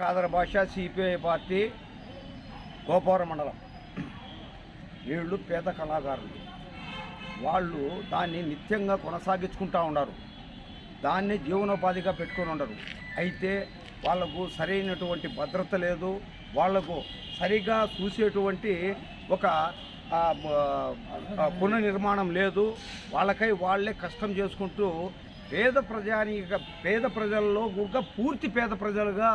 కాదర భాష CPI party Gopavaram మండలం. వీళ్ళు పేద కళాకారులు. వాళ్ళు దాన్ని నిత్యంగా కొనసాగించుకుంటూ ఉన్నారు దాన్ని జీవనోపాధిగా పెట్టుకొని ఉండరు. అయితే వాళ్ళకు సరైనటువంటి భద్రత లేదు. వాళ్ళకు సరిగా చూసేటువంటి ఒక పునర్నిర్మాణం లేదు. వాళ్ళకై వాళ్ళే కష్టం చేసుకుంటూ పేద ప్రజానిక పేద ప్రజల్లో కూడా పూర్తి పేద ప్రజలుగా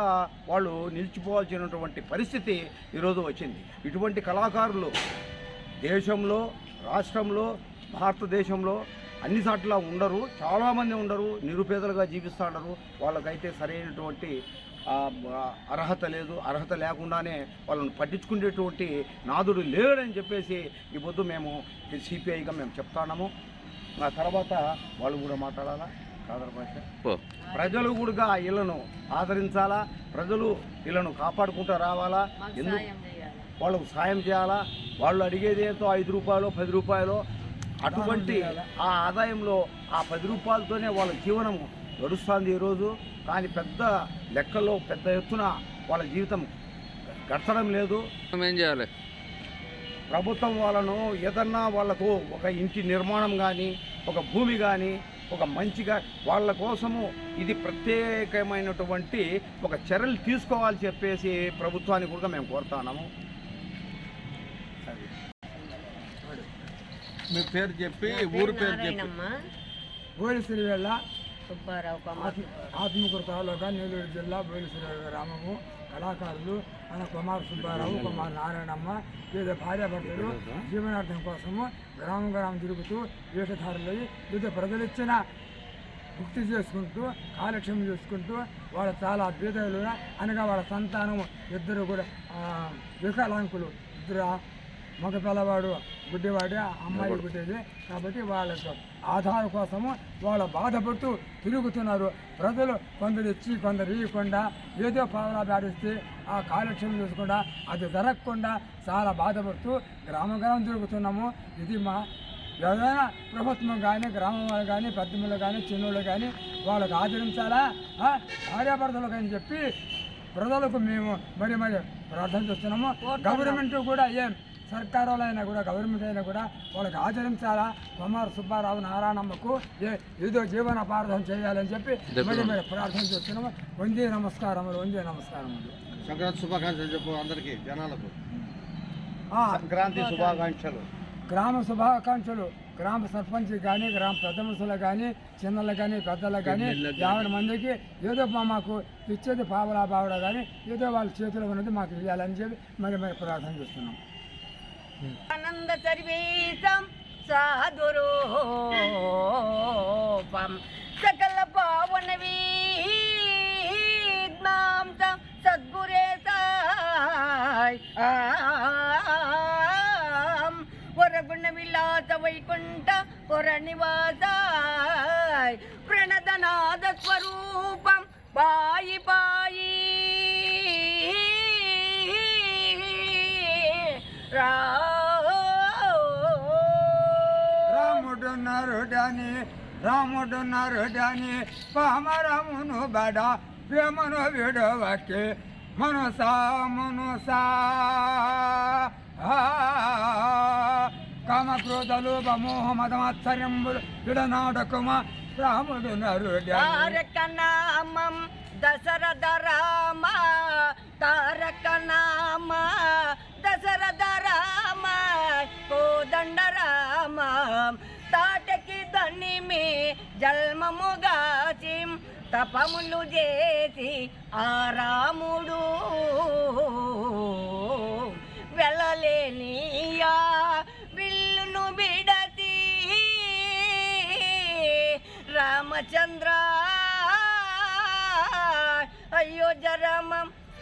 వాళ్ళు నిలిచిపోవాల్సినటువంటి పరిస్థితి ఈరోజు వచ్చింది. ఇటువంటి కళాకారులు దేశంలో రాష్ట్రంలో భారతదేశంలో అన్ని చోట్ల ఉండరు చాలామంది ఉండరు నిరుపేదలుగా జీవిస్తూ ఉండరు వాళ్ళకైతే సరైనటువంటి అర్హత లేదు. అర్హత లేకుండానే వాళ్ళని పట్టించుకునేటువంటి నాదుడు లేడని చెప్పేసి ఈ పొద్దు మేము సిపిఐగా మేము చెప్తాము ఆ తర్వాత వాళ్ళు కూడా మాట్లాడాలా? కాదర్ భాష? పో. ప్రజలు కూడా ఆ ఇళ్ళను ఆదరించాలా? ప్రజలు ఇళ్ళను కాపాడుకుంటూ రావాలా? ఎందుకు? వాళ్ళకు సాయం చేయాలా? వాళ్ళు అడిగేది ఏంటో ఐదు రూపాయలు పది రూపాయలు? అటువంటి ఆ ఆదాయంలో ఆ పది రూపాయలతోనే వాళ్ళ జీవనం గడుస్తుంది ఈరోజు. కానీ పెద్ద లెక్కలో పెద్ద ఎత్తున వాళ్ళ జీవితం గడచడం లేదు. మనం ఏం చేయాలి? ప్రభుత్వం వాళ్ళను ఏదన్నా వాళ్ళకు ఒక ఇంటి నిర్మాణం కానీ ఒక భూమి కానీ ఒక మంచిగా వాళ్ళ కోసము ఇది ప్రత్యేకమైనటువంటి ఒక చర్యలు తీసుకోవాలి చెప్పేసి ప్రభుత్వానికి కూడా మేము కోరుతున్నాము మీ పేరు చెప్పి ఊరు పేరు చెప్పి. వేళ సుబ్బారావు కుమార్ ఆత్మకూరు తాలూకా నెల్లూరు జిల్లా బయలుసీర గ్రామము. కళాకారులు మన కుమార్ సుబ్బారావు కుమార్ నారాయణమ్మ వివిధ భార్యాభర్తలు జీవనార్థం కోసము గ్రామం గ్రామం తిరుగుతూ వేషధారులై వివిధ ప్రజలు ఇచ్చిన చేసుకుంటూ కాలక్షేమం చేసుకుంటూ వాళ్ళ చాలా బీదలు అనగా వాళ్ళ సంతానం ఇద్దరు కూడా వికలాంకులు ఇద్దరు మగ పిల్లవాడు గుడ్డివాడి అమ్మాయి గుడ్డేది. కాబట్టి వాళ్ళ ఆధార కోసము వాళ్ళ బాధపడుతూ తిరుగుతున్నారు. ప్రజలు కొందరు ఇచ్చి కొందరు ఇవ్వకుండా ఏదో పావలా పాడిస్తే ఆ కాలక్షేమం చేసుకుండా అది జరగకుండా చాలా బాధపడుతూ గ్రామ గ్రామం తిరుగుతున్నాము. ఇది మా ఏదైనా ప్రభుత్వం కానీ గ్రామం వాళ్ళు కానీ పెద్దమ్మలు కానీ చిన్నోళ్ళు కానీ వాళ్ళకి ఆదరించాలా? ఆ, భార్యాభర్తలు కానీ చెప్పి ప్రజలకు మేము మరి మరి ప్రార్థన చేస్తున్నాము. గవర్నమెంట్ కూడా ఏం సర్కారు అయినా కూడా గవర్నమెంట్ అయినా కూడా వాళ్ళకి ఆచరించాలా? కుమార్ సుబ్బారావు నారాయణమ్మకు ఏ ఏదో జీవన ప్రార్థన చేయాలని చెప్పి ప్రార్థన చేస్తున్నాము. వందే నమస్కారములు వందే నమస్కారములు. సంక్రాంతి శుభాకాంక్షలు చెప్పు అందరికి జనాలకు. ఆ, సంక్రాంతి శుభాకాంక్షలు. గ్రామ శుభాకాంక్షలు. గ్రామ సర్పంచ్ కానీ గ్రామ పెద్ద మనుషులు కానీ చిన్నలు కానీ పెద్దలకు కానీ యాభై మందికి ఏదో మా- మాకు ఇచ్చేది పావలా బావడా కానీ ఏదో వాళ్ళ చేతిలో ఉన్నది మాకు ఇవ్వాలని చెప్పి మరి మరి ప్రార్థన చేస్తున్నాం. ఆనంద సర్వేశం సాధురూపం సకల పావన వీజ్ఞాంసం సద్గురే సాయ్ వరగుణ విలాస వైకుంఠ వర నివాసాయ్ ప్రణదనాద స్వరూపం పాయి పాయి రా రాముడు డాని రాముడు డాని పామరామును బడ ప్రేమను విడవకి మనసా మనసా. కామక్రోధలు బమోహ మోహ మదమాత్సర్యంబులు విడనాడకుమ రాముడు నరుడని తారక దశరథ రామ జల్మముగాచి తపములు చేసి ఆ రాముడు వెళ్ళలేనియా విల్లును బిడతి రామచంద్ర. అయ్యో రామ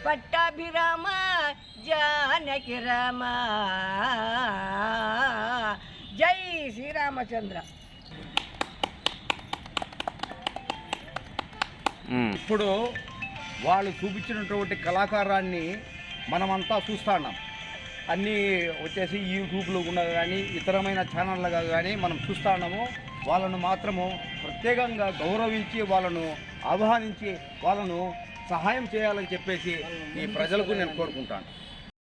పట్టాభిరామ జానకి రామ. జై శ్రీరామచంద్ర ఇప్పుడు వాళ్ళు చూపించినటువంటి కళాకారాన్ని మనమంతా చూస్తున్నాం అన్నీ వచ్చేసి యూట్యూబ్లో ఉన్న కానీ ఇతరమైన ఛానళ్ళగా కానీ మనం చూస్తున్నాము వాళ్ళను మాత్రము ప్రత్యేకంగా గౌరవించి వాళ్ళను ఆహ్వానించి వాళ్ళను సహాయం చేయాలని చెప్పేసి ఈ ప్రజలకు నేను కోరుకుంటాను.